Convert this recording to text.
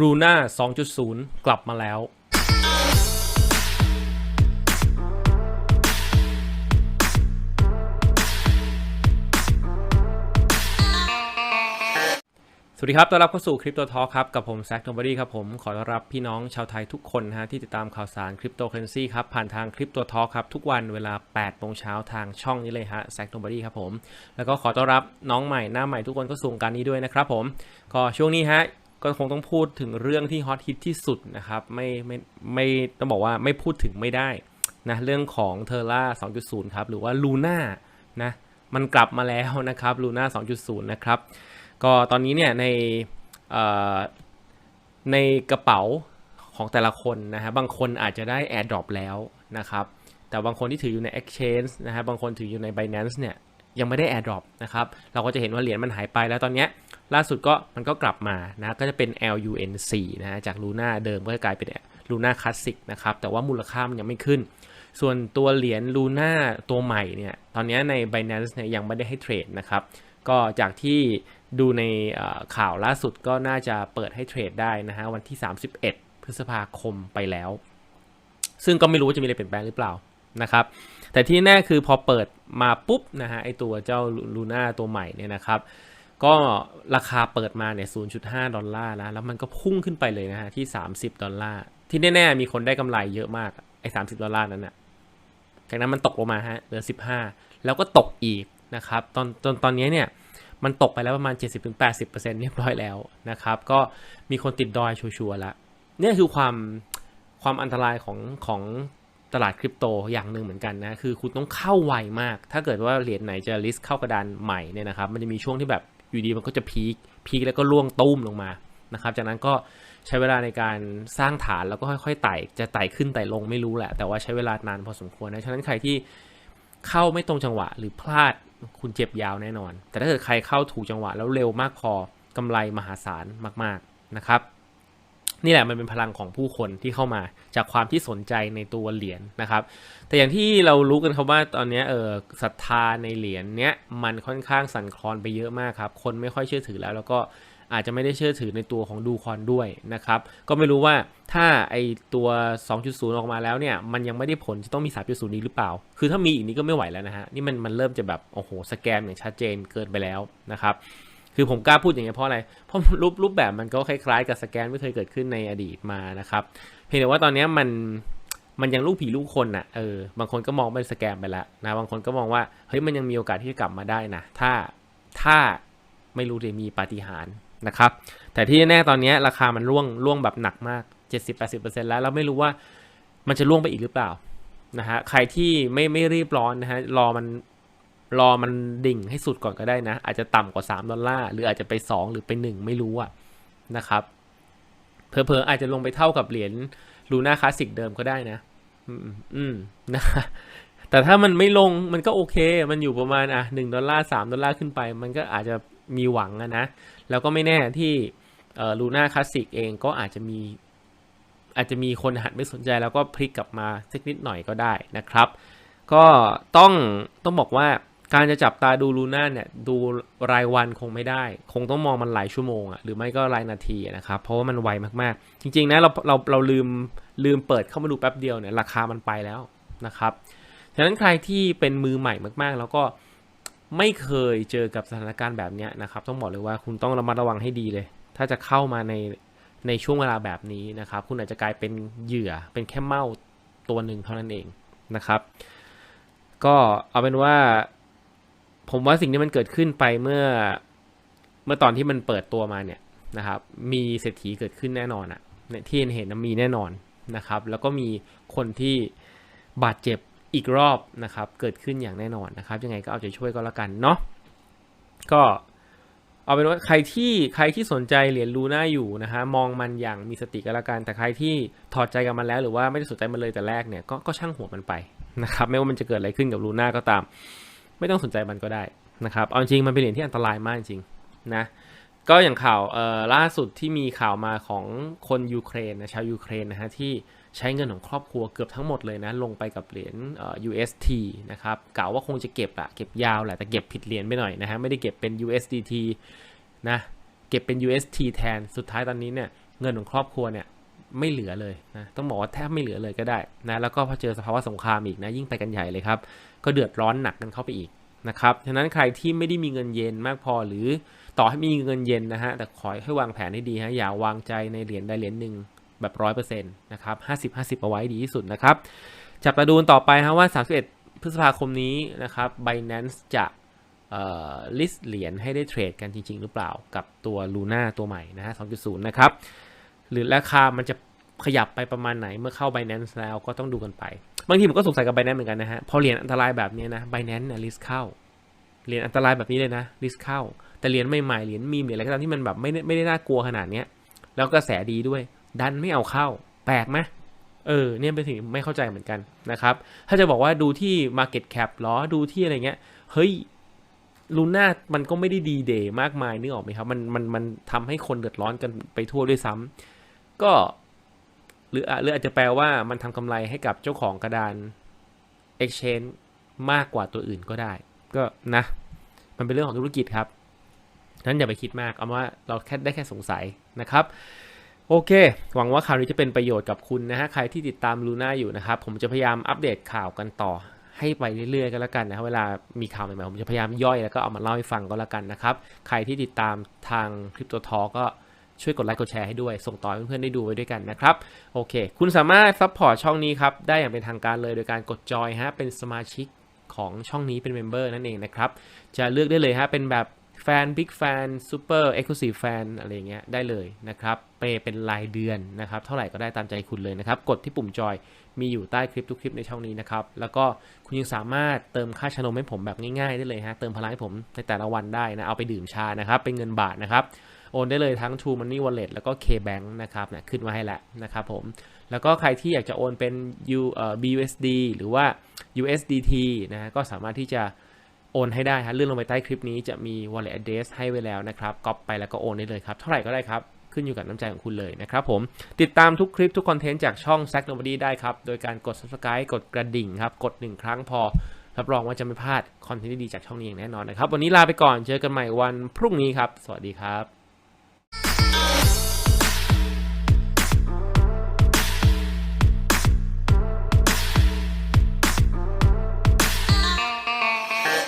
รูน่า2.0 กลับมาแล้ว สวัสดีครับ ต้อนรับเข้าสู่คริปโตทอ k ครับ กับผมแซคโนบอดี้ครับผม ขอต้อนรับพี่น้องชาวไทยทุกคนนะฮะ ที่ติดตามข่าวสารคริปโตเคอเรนซีครับ ผ่านทางคริปโตทอ k ครับ ทุกวันเวลา8โมงเช้าทางช่องนี้เลยฮะแซคโนบอดี้ครับผม แล้วก็ขอต้อนรับน้องใหม่หน้าใหม่ทุกคนก็สู่วงการนี้ด้วยนะครับผม ก็ช่วงนี้ฮะ ก็คงต้องพูดถึงเรื่องที่ฮอตฮิตที่สุดนะครับไม่ไม่ไม่ต้องบอกว่าไม่พูดถึงไม่ได้นะเรื่องของเทอร่า2.0 ครับ หรือว่าลูน่านะมันกลับมาแล้วนะครับลูน่า2.0 นะครับ ก็ตอนนี้เนี่ยในในกระเป๋าของแต่ละคนนะฮะบางคนอาจจะได้ AirDrop แล้วนะครับ แต่บางคนที่ถืออยู่ใน Exchange นะฮะบางคนถืออยู่ใน Binance เนี่ยยังไม่ได้ AirDrop นะครับ เราก็จะเห็นว่าเหรียญมันหายไปแล้วตอนเนี้ย ล่าสุดก็มันก็กลับมานะก็จะเป็น LUN4 นะฮะจาก Luna เดิมก็จะกลายเป็น Luna Classic นะครับแต่ว่ามูลค่ามันยังไม่ขึ้น ส่วนตัวเหรียญ Luna ตัวใหม่เนี่ยตอนนี้ใน Binance เนี่ยยังไม่ได้ให้เทรดนะครับก็จากที่ดูในข่าวล่าสุดก็น่าจะเปิดให้เทรดได้นะฮะวันที่ 31 พฤษภาคมไปแล้ว ซึ่งก็ไม่รู้ว่าจะมีอะไรเปลี่ยนแปลงหรือเปล่านะครับแต่ที่แน่คือพอเปิดมาปุ๊บนะฮะไอตัวเจ้าลูน่าตัวใหม่เนี่ยนะครับ ก็ราคาเปิดมาเนี่ย 0.5 ดอลลาร์นะ แล้วมันก็พุ่งขึ้นไปเลยนะฮะ ที่ 30 ดอลลาร์ ที่แน่ๆ มีคนได้กำไรเยอะมาก ไอ้ 30 ดอลลาร์นั้นน่ะจากนั้นมันตกลงมาฮะ เหลือ 15 แล้วก็ตกอีกนะครับ ตอนตอนตอนนี้เนี่ย มันตกไปแล้วประมาณ 70-80%เรียบร้อยแล้วนะครับ ก็มีคนติดดอยชัวร์แล้วเนี่ยคือความความอันตรายของของตลาดคริปโตอย่างหนึ่งเหมือนกันนะ คือคุณต้องเข้าไวมาก ถ้าเกิดว่าเหรียญไหนจะลิสต์เข้ากระดานใหม่เนี่ยนะครับ มันจะมีช่วงที่แบบ อยู่ดีมันก็จะพีคพีคแล้วก็ร่วงตุ้มลงมานะครับ จากนั้นก็ใช้เวลาในการสร้างฐานแล้วก็ค่อยๆไต่จะไต่ขึ้นไต่ลงไม่รู้แหละ แต่ว่าใช้เวลานานพอสมควรนะฉะนั้นใครที่เข้าไม่ตรงจังหวะหรือพลาดคุณเจ็บยาวแน่นอน แต่ถ้าเกิดใครเข้าถูกจังหวะแล้วเร็วมากพอกำไรมหาศาลมากๆนะครับ นี่แหละมันเป็นพลังของผู้คนที่เข้ามาจากความที่สนใจในตัวเหรียญนะครับ แต่อย่างที่เรารู้กันครับว่าตอนนี้เออศรัทธาในเหรียญเนี้ยมันค่อนข้างสั่นคลอนไปเยอะมากครับ คนไม่ค่อยเชื่อถือแล้ว แล้วก็อาจจะไม่ได้เชื่อถือในตัวของดูคอนด้วยนะครับ ก็ไม่รู้ว่าถ้าไอตัว 2.0 ออกมาแล้วเนี่ย มันยังไม่ได้ผลจะต้องมี 3.0นี้หรือเปล่า คือถ้ามีอีกนี้ก็ไม่ไหวแล้วนะฮะ นี่มันมันเริ่มจะแบบโอ้โหสแกมอย่างชัดเจนเกินไปแล้วนะครับ คือผมกล้าพูดอย่างนี้ยเพราะอะไร เพราะรูปรูปแบบมันก็คล้ายๆ กับสแกนไม่เคยเกิดขึ้นในอดีตมานะครับ เพียงแต่ว่าตอนนี้มันมันยังลูกผีลูกคนน่ะ เออ บางคนก็มองเป็นสแกมไปแล้วนะ บางคนก็มองว่า เฮ้ย มันยังมีโอกาสที่จะกลับมาได้นะ ถ้า ถ้าไม่รู้เลยมีปาฏิหาริย์นะครับ แต่ที่แน่ตอนนี้ราคามันร่วง ร่วงแบบหนักมาก 70-80%แล้วแล้วไม่รู้ว่ามันจะร่วงไปอีกหรือเปล่า นะฮะ ใครที่ไม่ไม่รีบร้อนนะฮะ รอมัน รอมันดิ่งให้สุดก่อนก็ได้นะ อาจจะต่ำกว่า 3 ดอลลาร์ หรืออาจจะไป 2 หรือไป 1 ไม่รู้อะนะครับเพอเพอๆอาจจะลงไปเท่ากับเหรียญลูน่าคลาสสิกเดิมก็ได้นะ อืมอืมนะแต่ถ้ามันไม่ลงมันก็โอเค มันอยู่ประมาณอะหนึ่งดอลลาร์สามดอลลาร์ขึ้นไป มันก็อาจจะมีหวังอะนะ แล้วก็ไม่แน่ที่เออลูน่าคลาสสิกเองก็อาจจะมีอาจจะมีคนหันไม่สนใจแล้วก็พลิกกลับมาสักนิดหน่อยก็ได้นะครับ ก็ต้องต้องบอกว่า การจะจับตาดูลูน่าเนี่ยดูรายวันคงไม่ได้ คงต้องมองมันหลายชั่วโมงอะหรือไม่ก็รายนาทีนะครับ เพราะว่ามันไวมากๆ จริง ๆ นะเราเราเราลืมลืมเปิดเข้ามาดูแป๊บเดียวเนี่ยราคามันไปแล้วนะครับฉะนั้นใครที่เป็นมือใหม่มากๆ แล้วก็ไม่เคยเจอกับสถานการณ์แบบเนี้ยนะครับ ต้องบอกเลยว่าคุณต้องระมัดระวังให้ดีเลย ถ้าจะเข้ามาในในช่วงเวลาแบบนี้นะครับ คุณอาจจะกลายเป็นเหยื่อเป็นแค่เมาตัวหนึ่งเท่านั้นเองนะครับ ก็เอาเป็นว่า ผมว่าสิ่งที่มันเกิดขึ้นไปเมื่อ เมื่อตอนที่มันเปิดตัวมาเนี่ยนะครับ มีเศรษฐีเกิดขึ้นแน่นอนอะเนี่ยที่เห็นนมีแน่นอนนะครับ แล้วก็มีคนที่บาดเจ็บอีกรอบนะครับ เกิดขึ้นอย่างแน่นอนนะครับ ยังไงก็เอาใจช่วยก็แล้วกันเนาะก็เอาเป็นว่าใครที่ใครที่สนใจเหรียญลูน่าอยู่นะฮะมองมันอย่างมีสติก็แล้วกัน แต่ใครที่ถอดใจกับมันแล้วหรือว่าไม่ได้สนใจมันเลยแต่แรกเนี่ยก็ก็ช่างหัวมันไปนะครับ ไม่ว่ามันจะเกิดอะไรขึ้นกับลูน่าก็ตาม ไม่ต้องสนใจมันก็ได้นะครับเอาจริงมันเป็นเหรียญที่อันตรายมากจริงนะก็อย่างข่าวล่าสุดที่มีข่าวมาของคนยูเครนนะชาวยูเครนนะฮะที่ใช้เงินของครอบครัวเกือบทั้งหมดเลยนะลงไปกับเหรียญ UST นะครับกล่าวว่าคงจะเก็บอะเก็บยาวแหละแต่เก็บผิดเหรียญไปหน่อยนะฮะไม่ได้เก็บเป็น USDT นะเก็บเป็น UST แทนสุดท้ายตอนนี้เนี่ยเงินของครอบครัวเนี่ย ไม่เหลือเลยนะต้องบอกว่าแทบไม่เหลือเลยก็ได้นะแล้วก็พอเจอสภาวะสงครามอีกนะยิ่งไปกันใหญ่เลยครับ ก็เดือดร้อนหนักกันเข้าไปอีกนะครับฉะนั้นใครที่ไม่ได้มีเงินเย็นมากพอหรือต่อให้มีเงินเย็นนะฮะแต่ขอให้วางแผนให้ดีฮะอย่าวางใจในเหรียญใดเหรียญหนึ่งแบบร้อยเปอร์เซ็นต์นะครับห้าสิบห้าสิบเอาไว้ดีที่สุดนะครับจับตาดูนต่อไปฮะว่า 31 พฤษภาคมนี้นะครับ Binance จะเอ่อ list เหรียญให้ได้เทรดกันจริง ๆ หรือเปล่ากับตัว Luna ตัวใหม่นะฮะ2.0 นะครับ หรือราคามันจะขยับไปประมาณไหนเมื่อเข้า Binance แล้วก็ต้องดูกันไป บางทีผมก็สงสัยกับ Binance เหมือนกันนะฮะ พอเหรียญอันตรายแบบนี้นะ Binance เนี่ย list เข้า เหรียญอันตรายแบบนี้เลยนะ list เข้า แต่เหรียญใหม่ๆ เหรียญมีมเหรียญอะไรก็ตามที่มันแบบไม่ได้ไม่ได้น่ากลัวขนาดเนี้ย แล้วก็กระแสดีด้วย ดันไม่เอาเข้า แปลกไหมเออ เนี่ยเป็นสิ่งไม่เข้าใจเหมือนกันนะครับ ถ้าจะบอกว่าดูที่ Market Cap หรอ ดูที่อะไรเงี้ย เฮ้ยลูน่ามันก็ไม่ได้ดีเดย์มากมายนึกออกไหมครับ มันมันมันทำให้คนเดือดร้อนกันไปทั่วด้วยซ้ำ ก็หรืออะหรืออาจจะแปลว่ามันทำกำไรให้กับเจ้าของกระดาน Exchange มากกว่าตัวอื่นก็ได้ ก็นะ มันเป็นเรื่องของธุรกิจครับนั้นอย่าไปคิดมาก เอาว่าเราแค่ได้แค่สงสัยนะครับ โอเค หวังว่าข่าวนี้จะเป็นประโยชน์กับคุณนะฮะ ใครที่ติดตามลูน่าอยู่นะครับ ผมจะพยายามอัปเดตข่าวกันต่อ ให้ไปเรื่อยๆกันแล้วกันนะครับเวลามีข่าวใหม่ๆ ผมจะพยายามย่อยแล้วก็เอามาเล่าให้ฟังก็แล้วกันนะครับ ใครที่ติดตามทางคริปโตทอก็ ช่วยกดไลค์กดแชร์ให้ด้วย ส่งต่อให้เพื่อนๆได้ดูไว้ด้วยกันนะครับ โอเค คุณสามารถซัพพอร์ตช่องนี้ครับ ได้อย่างเป็นทางการเลยโดยการกดจอยฮะ เป็นสมาชิกของช่องนี้เป็นเมมเบอร์นั่นเองนะครับ จะเลือกได้เลยฮะ เป็นแบบแฟนบิ๊กแฟนซูเปอร์เอ็กซ์คลูซีฟแฟนอะไรเงี้ยได้เลยนะครับ เปเป็นรายเดือนนะครับ เท่าไหร่ก็ได้ตามใจคุณเลยนะครับ กดที่ปุ่มจอยมีอยู่ใต้คลิปทุกคลิปในช่องนี้นะครับ แล้วก็คุณยังสามารถเติมค่าชานมให้ผมแบบง่ายๆได้เลยฮะ เติมพลังให้ผมในแต่ละวันได้นะ เอาไปดื่มชานะครับ เป็นเงินบาทนะครับ โอนได้เลยทั้ง True Money Wallet แล้วก็ K-Bank นะครับเนี่ยขึ้นมาให้แล้วนะครับผม แล้วก็ใครที่อยากจะโอนเป็น U เอ่อ BUSD หรือว่า USDT นะฮะก็สามารถที่จะโอนให้ได้ฮะเลื่อนลงไปใต้คลิปนี้จะมี wallet address ให้ไว้แล้วนะครับก๊อปไปแล้วก็โอนได้เลยครับ เท่าไหร่ก็ได้ครับ ขึ้นอยู่กับน้ำใจของคุณเลยนะครับผม ติดตามทุกคลิปทุกคอนเทนต์จากช่อง s a c k Nobody ได้ครับ โดยการกด subscribe กดกระดิ่งครับ กด 1 ครั้งพอ รับรองว่าจะไม่พลาดคอนเทนต์ดีๆจากช่องนี้อย่างแน่นอนนะครับ วันนี้ลาไปก่อนเจอกันใหม่วันพรุ่งนี้ครับ สวัสดีครับ